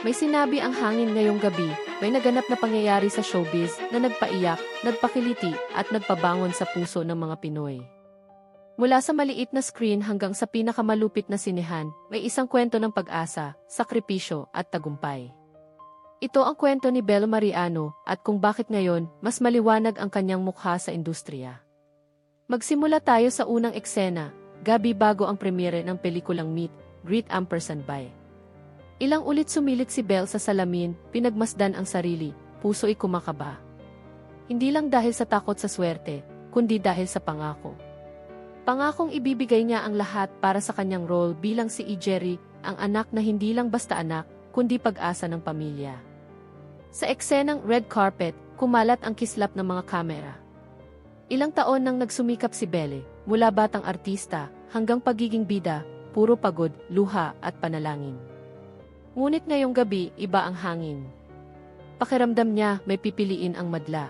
May sinabi ang hangin ngayong gabi, may naganap na pangyayari sa showbiz na nagpaiyak, nagpakiliti, at nagpabangon sa puso ng mga Pinoy. Mula sa maliit na screen hanggang sa pinakamalupit na sinehan, may isang kwento ng pag-asa, sakripisyo, at tagumpay. Ito ang kwento ni Bel Mariano at kung bakit ngayon mas maliwanag ang kanyang mukha sa industriya. Magsimula tayo sa unang eksena, gabi bago ang premiere ng pelikulang Meet, Greet Ampersand by. Ilang ulit sumilit si Belle sa salamin, pinagmasdan ang sarili, puso'y kumakaba. Hindi lang dahil sa takot sa swerte, kundi dahil sa pangako. Pangakong ibibigay niya ang lahat para sa kanyang role bilang si E. Jerry, ang anak na hindi lang basta anak, kundi pag-asa ng pamilya. Sa eksenang red carpet, kumalat ang kislap ng mga kamera. Ilang taon nang nagsumikap si Belle, mula batang artista hanggang pagiging bida, puro pagod, luha at panalangin. Ngunit ngayong gabi, iba ang hangin. Pakiramdam niya may pipiliin ang madla.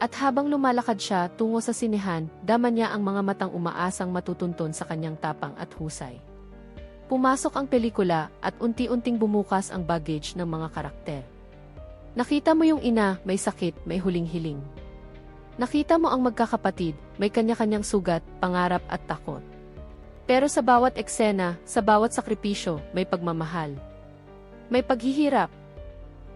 At habang lumalakad siya tungo sa sinehan, dama niya ang mga matang umaasang matutunton sa kanyang tapang at husay. Pumasok ang pelikula at unti-unting bumukas ang baggage ng mga karakter. Nakita mo yung ina, may sakit, may huling hiling. Nakita mo ang magkakapatid, may kanya-kanyang sugat, pangarap at takot. Pero sa bawat eksena, sa bawat sakripisyo, may pagmamahal, may paghihirap.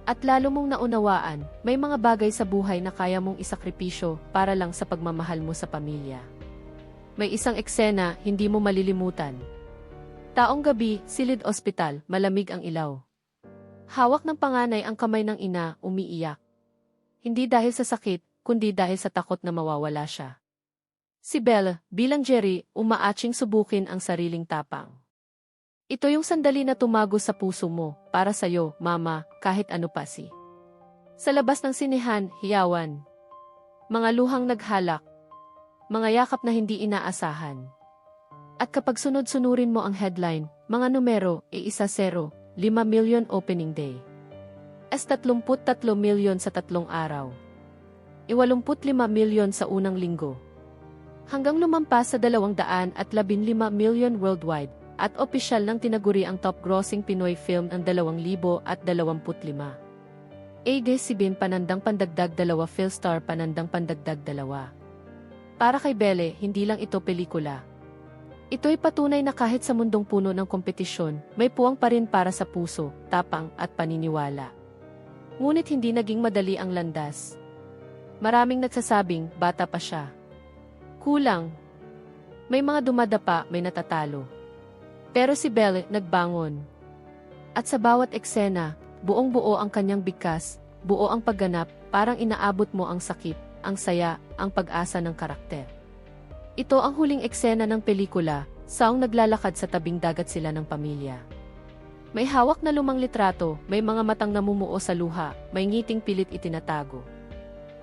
At lalo mong naunawaan, may mga bagay sa buhay na kaya mong isakripisyo para lang sa pagmamahal mo sa pamilya. May isang eksena, hindi mo malilimutan. Taong gabi, silid ospital, malamig ang ilaw. Hawak ng panganay ang kamay ng ina, umiiyak. Hindi dahil sa sakit, kundi dahil sa takot na mawawala siya. Si Belle, bilang Jerry, umaaching subukin ang sariling tapang. Ito yung sandali na tumago sa puso mo, para sa'yo, mama, kahit ano pa si. Sa labas ng sinehan, hiyawan. Mga luhang naghalak. Mga yakap na hindi inaasahan. At kapag sunod-sunurin mo ang headline, mga numero, e isa zero, 5 million opening day. S 33 million sa tatlong araw. E 85 million sa unang linggo. Hanggang lumampas sa 215 million worldwide, at opisyal ng tinaguri ang top-grossing Pinoy film ng 2025. AD-CBN Panandang Pandagdag Dalawa Philstar Panandang Pandagdag Dalawa. Para kay Bele, hindi lang ito pelikula. Ito'y patunay na kahit sa mundong puno ng kompetisyon, may puwang pa rin para sa puso, tapang at paniniwala. Ngunit hindi naging madali ang landas. Maraming nagsasabing, bata pa siya. Kulang. May mga dumadapa, may natatalo. Pero si Belle nagbangon. At sa bawat eksena, buong-buo ang kanyang bigkas, buo ang pagganap, parang inaabot mo ang sakit, ang saya, ang pag-asa ng karakter. Ito ang huling eksena ng pelikula, saong naglalakad sa tabing dagat sila ng pamilya. May hawak na lumang litrato, may mga matang namumuo sa luha, may ngiting pilit itinatago.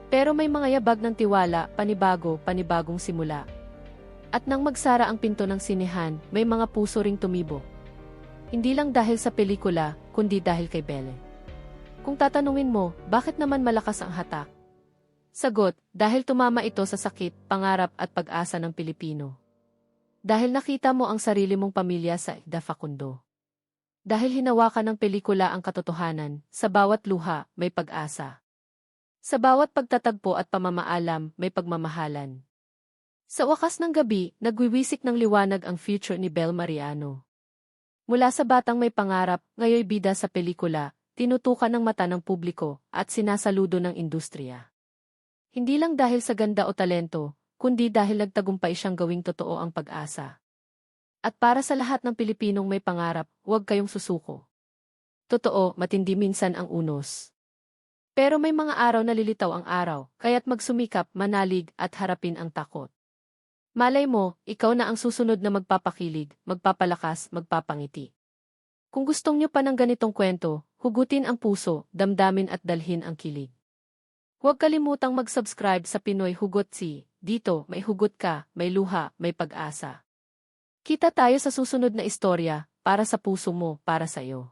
Pero may mga yabag ng tiwala, panibago, panibagong simula, at nang magsara ang pinto ng sinehan, may mga puso ring tumibo. Hindi lang dahil sa pelikula, kundi dahil kay Belle. Kung tatanungin mo, bakit naman malakas ang hatak? Sagot, dahil tumama ito sa sakit, pangarap at pag-asa ng Pilipino. Dahil nakita mo ang sarili mong pamilya sa Ida Facundo. Dahil hinawakan ng pelikula ang katotohanan, sa bawat luha, may pag-asa. Sa bawat pagtatagpo at pamamaalam, may pagmamahalan. Sa wakas ng gabi, nagwiwisik ng liwanag ang future ni Bel Mariano. Mula sa batang may pangarap, ngayoy bida sa pelikula, tinutukan ng mata ng publiko, at sinasaludo ng industriya. Hindi lang dahil sa ganda o talento, kundi dahil nagtagumpay siyang gawing totoo ang pag-asa. At para sa lahat ng Pilipinong may pangarap, huwag kayong susuko. Totoo, matindi minsan ang unos. Pero may mga araw na lilitaw ang araw, kaya't magsumikap, manalig, at harapin ang takot. Malay mo, ikaw na ang susunod na magpapakilig, magpapalakas, magpapangiti. Kung gustong nyo pa ng ganitong kwento, hugutin ang puso, damdamin at dalhin ang kilig. Huwag kalimutang mag-subscribe sa Pinoy Hugot Si. Dito, may hugot ka, may luha, may pag-asa. Kita tayo sa susunod na istorya, para sa puso mo, para sa iyo.